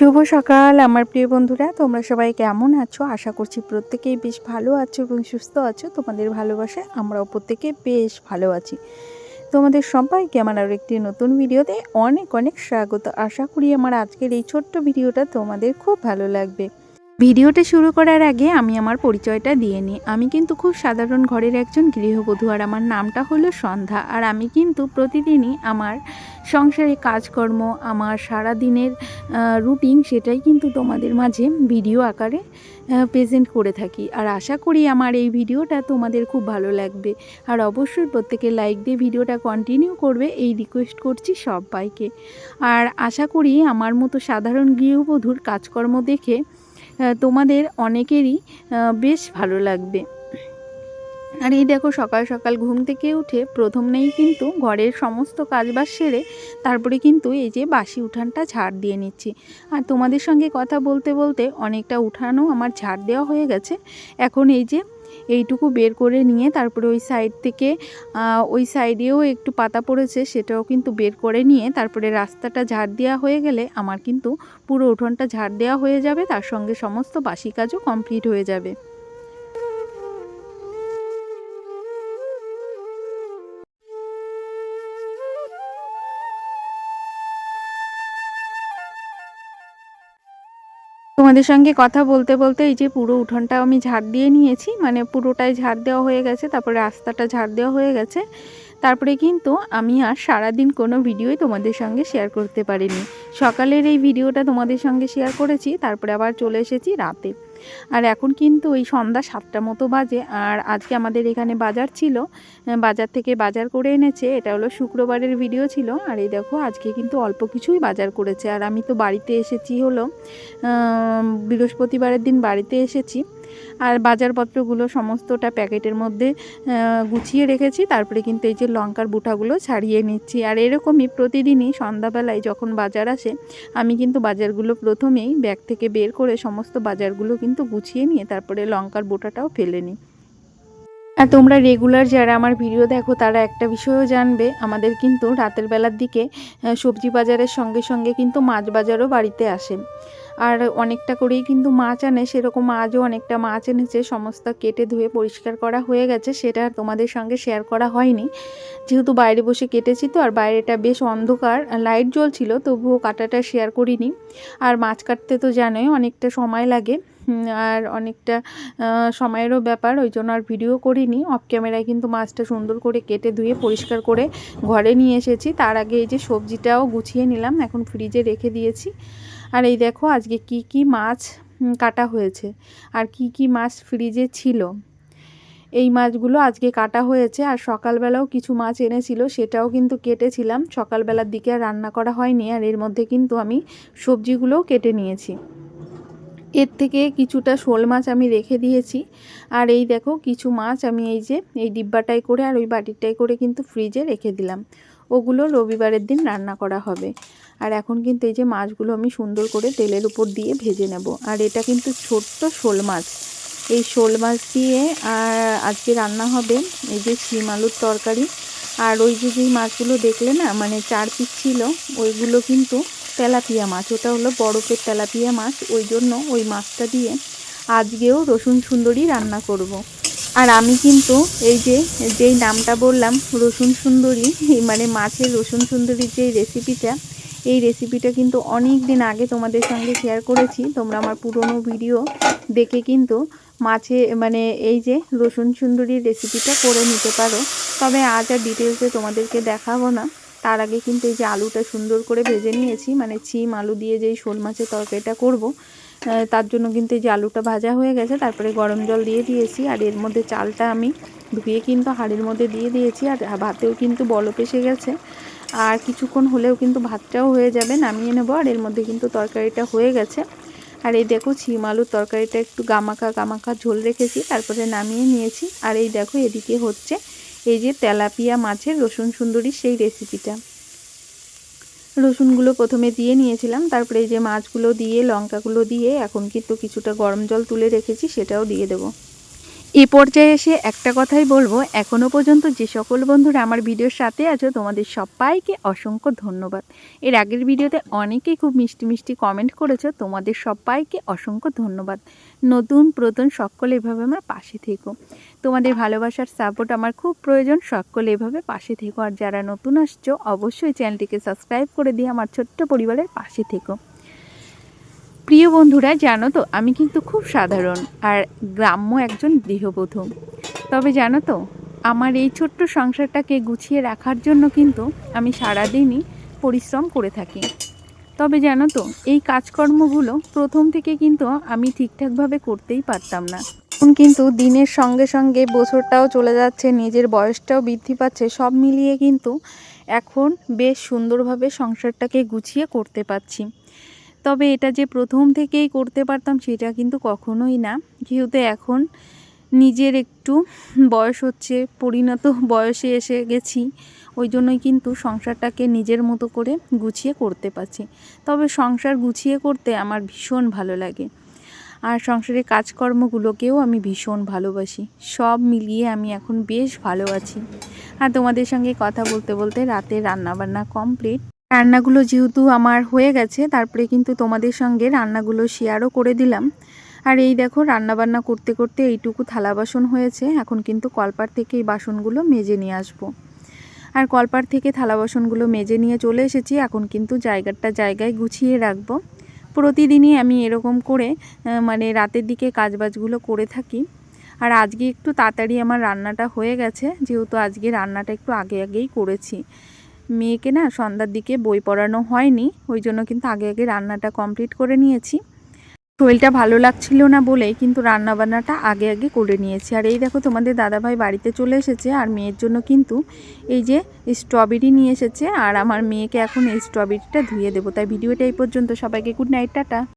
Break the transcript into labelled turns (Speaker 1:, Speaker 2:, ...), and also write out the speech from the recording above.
Speaker 1: শুভ সকাল, আমার প্রিয় বন্ধুরা। তোমরা সবাই কেমন আছো? আশা করছি প্রত্যেকেই বেশ ভালো আছো এবং সুস্থ আছো। তোমাদের ভালোবাসায় আমরাও প্রত্যেকে বেশ ভালো আছি। তোমাদের সবাইকে আমার আরও একটি নতুন ভিডিওতে অনেক অনেক স্বাগত। আশা করি আমার আজকের এই ছোট্ট ভিডিওটা তোমাদের খুব ভালো লাগবে। ভিডিওটা শুরু করার আগে আমি আমার পরিচয়টা দিয়ে নিই। আমি কিন্তু খুব সাধারণ ঘরের একজন গৃহবধূ আর আমার নামটা হলো সন্ধ্যা। আর আমি কিন্তু প্রতিদিনই আমার সংসারে কাজকর্ম, আমার সারা দিনের রুটিন সেটাই কিন্তু তোমাদের মাঝে ভিডিও আকারে প্রেজেন্ট করে থাকি। আর আশা করি আমার এই ভিডিওটা তোমাদের খুব ভালো লাগবে। আর অবশ্যই প্রত্যেকে লাইক দিয়ে ভিডিওটা কন্টিনিউ করবে, এই রিকোয়েস্ট করছি সবাইকে। আর আশা করি আমার মতো সাধারণ গৃহবধূর কাজকর্ম দেখে তোমাদের অনেকেরই বেশ ভালো লাগবে। আর এই দেখো, সকাল সকাল ঘুম থেকে উঠে প্রথম নেই কিন্তু ঘরের সমস্ত কাজবাজ সেরে তারপরে কিন্তু এই যে বাসি উঠানটা ঝাড় দিয়ে নিচ্ছি। আর তোমাদের সঙ্গে কথা বলতে বলতে অনেকটা উঠানও আমার ঝাড় দেওয়া হয়ে গেছে। এখন এই যে এইটুকু বের করে নিয়ে তারপরে ওই সাইড থেকে ওই সাইডেও একটু পাতা পড়েছে সেটাও কিন্তু বের করে নিয়ে তারপরে রাস্তাটা ঝাড় দেওয়া হয়ে গেলে আমার কিন্তু পুরো উঠোনটা ঝাড় দেওয়া হয়ে যাবে, তার সঙ্গে সমস্ত বাসি কাজও কমপ্লিট হয়ে যাবে। তোমাদের সঙ্গে কথা বলতে বলতে এই যে পুরো উঠোনটা আমি ঝাড় দিয়ে নিয়েছি মানে পুরোটাই ঝাড় দেওয়া হয়ে গেছে, তারপরে রাস্তাটা ঝাড় দেওয়া হয়ে গেছে। তারপরে কিন্তু আমি আর সারাদিন কোনো ভিডিওই তোমাদের সঙ্গে শেয়ার করতে পারিনি। সকালের এই ভিডিওটা তোমাদের সঙ্গে শেয়ার করেছি, তারপরে আবার চলে এসেছি রাতে। আর এখন কিন্তু ওই সন্ধ্যা সাতটা মতো বাজে, আর আজকে আমাদের এখানে বাজার ছিল। বাজার থেকে বাজার করে এনেছে, এটা হলো শুক্রবারের ভিডিও ছিল। আর এই দেখো, আজকে কিন্তু অল্প কিছুই বাজার করেছে। আর আমি তো বাড়িতে এসেছি হলো বৃহস্পতিবারের দিন বাড়িতে এসেছি। আর বাজারপত্রগুলো সমস্তটা প্যাকেটের মধ্যে গুছিয়ে রেখেছি। তারপরে কিন্তু এই যে লঙ্কার বুটাগুলো ছাড়িয়ে নিচ্ছি। আর এরকমই প্রতিদিনই সন্ধ্যাবেলায় যখন বাজার আসে, আমি কিন্তু বাজারগুলো প্রথমেই ব্যাগ থেকে বের করে সমস্ত বাজারগুলো কিন্তু গুছিয়ে নিয়ে তারপরে লঙ্কার বোটাটাও ফেলে নিই। আর তোমরা রেগুলার যারা আমার ভিডিও দেখো, তারা একটা বিষয়ও জানবে, আমাদের কিন্তু রাতের বেলার দিকে সবজি বাজারের সঙ্গে সঙ্গে কিন্তু মাছ বাজারও বাড়িতে আসে। আর অনেকটা করেই কিন্তু মাছ আনে, সেরকম আজও অনেকটা মাছ এনেছে, সমস্ত কেটে ধুয়ে পরিষ্কার করা হয়ে গেছে, সেটা আর তোমাদের সঙ্গে শেয়ার করা হয়নি। যেহেতু বাইরে বসে কেটেছি তো, আর বাইরেটা বেশ অন্ধকার লাইট জ্বলছিল, তবুও কাটাটা শেয়ার করিনি। আর মাছ কাটতে তো জানোই, অনেকটা সময় লাগে। আর অনেকটা সময়েরও ব্যাপার, ওই জন্য আর ভিডিও করিনি। অফ ক্যামেরায় কিন্তু মাছটা সুন্দর করে কেটে ধুয়ে পরিষ্কার করে ঘরে নিয়ে এসেছি। তার আগে এই যে সবজিটাও গুছিয়ে নিলাম, এখন ফ্রিজে রেখে দিয়েছি। আর এই দেখো, আজকে কি কি মাছ কাটা হয়েছে। আর কি কি মাছ ফ্রিজে ছিল? এই মাছগুলো আজকে কাটা হয়েছে, আর সকালবেলাও কিছু মাছ এনেছিল, সেটাও কিন্তু কেটেছিলাম। সকালবেলার দিকে আর রান্না করা হয়নি, আর এর মধ্যে কিন্তু আমি সবজিগুলোও কেটে নিয়েছি। এর থেকে কিছুটা শোল মাছ আমি রেখে দিয়েছি। আর এই দেখো, কিছু মাছ আমি এই যে, এই ডিব্বাটাই করে আর ওই বাটিরটাই করে কিন্তু ফ্রিজে রেখে দিলাম। ওগুলো রবিবারের দিন রান্না করা হবে। আর এখন কিন্তু এই যে মাছগুলো আমি সুন্দর করে তেলের উপর দিয়ে ভেজে নেব। আর এটা কিন্তু ছোট্ট শোল মাছ। এই শোল মাছ দিয়ে আর আজকে রান্না হবে এই যে শিম আলুর তরকারি। আর ওই যে যেই মাছগুলো দেখলে না মানে চার পিস ছিল, ওইগুলো কিন্তু তেলাপিয়া মাছ। ওটা হলো বরফের তেলাপিয়া মাছ। ওই জন্য ওই মাছটা দিয়ে আজকেও রসুন সুন্দরী রান্না করব। আর আমি কিন্তু এই যে, যেই নামটা বললাম, রসুন সুন্দরী মানে মাছের রসুন সুন্দরীর যে রেসিপিটা এই রেসিপিটা কিন্তু অনেক দিন আগে তোমাদের সঙ্গে শেয়ার করেছি। তোমরা আমার পুরনো ভিডিও দেখে কিন্তু মাছে মানে এই যে রসুন সুন্দরীর রেসিপিটা করে নিতে পারো। তবে আজ আর ডিটেলসে তোমাদেরকে দেখাবো না। তার আগে কিন্তু এই যে আলুটা সুন্দর করে ভেজে নিয়েছি মানে চিম আলু দিয়ে যেই শোল মাছের তরকারিটা করব তার জন্য কিন্তু এই যে আলুটা ভাজা হয়ে গেছে, তারপরে গরম জল দিয়ে দিয়েছি, আর এর মধ্যে চালটা আমি ধুয়ে কিন্তু হাঁড়ির মধ্যে দিয়ে দিয়েছি, আর ভাতেও কিন্তু বলপ এসে গেছে, আর কিছুক্ষণ হলেও কিন্তু ভাতটাও হয়ে যাবে, নামিয়ে নেব, আর এর মধ্যে কিন্তু তরকারিটা হয়ে গেছে। আর এই দেখো ছিম আলুর তরকারিটা একটু গামাকা গামাকা ঝোল রেখেছি, তারপরে নামিয়ে নিয়েছি, আর এই দেখো এদিকে হচ্ছে এই যে তেলাপিয়া মাছের রসুন সুন্দরী সেই রেসিপিটা রসুনগুলো প্রথমে দিয়ে নিয়েছিলাম, তারপরে এই যে মাছগুলো দিয়ে, লঙ্কাগুলো দিয়ে এখন কিন্তু কিছুটা গরম জল তুলে রেখেছি, সেটাও দিয়ে দেবো। এ পর্যায়ে এসে একটা কথাই বলব এখনও পর্যন্ত যে সকল বন্ধুরা আমার ভিডিওর সাথে আছো, তোমাদের সবাইকে অসংখ্য ধন্যবাদ। এর আগের ভিডিওতে অনেকেই খুব মিষ্টি মিষ্টি কমেন্ট করেছ, তোমাদের সবাইকে অসংখ্য ধন্যবাদ। নতুন, প্রতুন সকলে এভাবে আমার পাশে থেকো। তোমাদের ভালোবাসার সাপোর্ট আমার খুব প্রয়োজন, সকলে এভাবে পাশে থেকো। আর যারা নতুন আসছো, অবশ্যই চ্যানেলটিকে সাবস্ক্রাইব করে দিয়ে আমার ছোট্ট পরিবারের পাশে থেকো। প্রিয় বন্ধুরা, জানো তো, আমি কিন্তু খুব সাধারণ আর গ্রাম্য একজন গৃহবধূ। তবে জানো তো, আমার এই ছোট্ট সংসারটাকে গুছিয়ে রাখার জন্য কিন্তু আমি সারাদিনই পরিশ্রম করে থাকি। তবে জানো তো, এই কাজকর্মগুলো প্রথম থেকে কিন্তু আমি ঠিকঠাকভাবে করতেই পারতাম না। এখন কিন্তু দিনের সঙ্গে সঙ্গে বছরটাও চলে যাচ্ছে, নিজের বয়সটাও বৃদ্ধি পাচ্ছে, সব মিলিয়ে কিন্তু এখন বেশ সুন্দরভাবে সংসারটাকে গুছিয়ে করতে পারছি। তবে এটা যে প্রথম থেকেই করতে পারতাম সেটা কিন্তু কখনোই না। যেহেতু এখন নিজের একটু বয়স হচ্ছে, পরিণত বয়সে এসে গেছি, ওই জন্যই কিন্তু সংসারটাকে নিজের মতো করে গুছিয়ে করতে পারছি। তবে সংসার গুছিয়ে করতে আমার ভীষণ ভালো লাগে। আর সংসারের কাজকর্মগুলোকেও আমি ভীষণ ভালোবাসি। সব মিলিয়ে আমি এখন বেশ ভালো আছি। আর তোমাদের সঙ্গে কথা বলতে বলতে রাতে রান্নাবান্না কমপ্লিট রান্নাগুলো যেহেতু আমার হয়ে গেছে, তারপরে কিন্তু তোমাদের সঙ্গে রান্নাগুলো শেয়ারও করে দিলাম। আর এই দেখো, রান্নাবান্না করতে করতে এইটুকু থালা বাসন হয়েছে, এখন কিন্তু কলপার থেকে এই বাসনগুলো মেজে নিয়ে আসব। আর কলপার থেকে থালা বাসনগুলো মেজে নিয়ে চলে এসেছি, এখন কিন্তু জায়গাটা জায়গায় গুছিয়ে রাখব। প্রতিদিনই আমি এরকম করে মানে রাতের দিকে কাজবাজগুলো করে থাকি। আর আজকে একটু তাড়াতাড়ি আমার রান্নাটা হয়ে গেছে, যেহেতু আজকে রান্নাটা একটু আগে আগেই করেছি। মেয়েকে না সন্ধ্যার দিকে বই পড়ানো হয়নি, ওই জন্য কিন্তু আগে আগে রান্নাটা কমপ্লিট করে নিয়েছি। শরীরটা ভালো লাগছিল না বলে কিন্তু রান্নাবান্নাটা আগে আগে করে নিয়েছি। আর এই দেখো তোমাদের দাদাভাই বাড়িতে চলে এসেছে আর মেয়ের জন্য কিন্তু এই যে স্ট্রবেরি নিয়ে এসেছে। আর আমার মেয়েকে এখন এই স্ট্রবেরিটা ধুয়ে দেবো। তাই ভিডিওটা এই পর্যন্ত। সবাইকে গুড নাইট টাটা।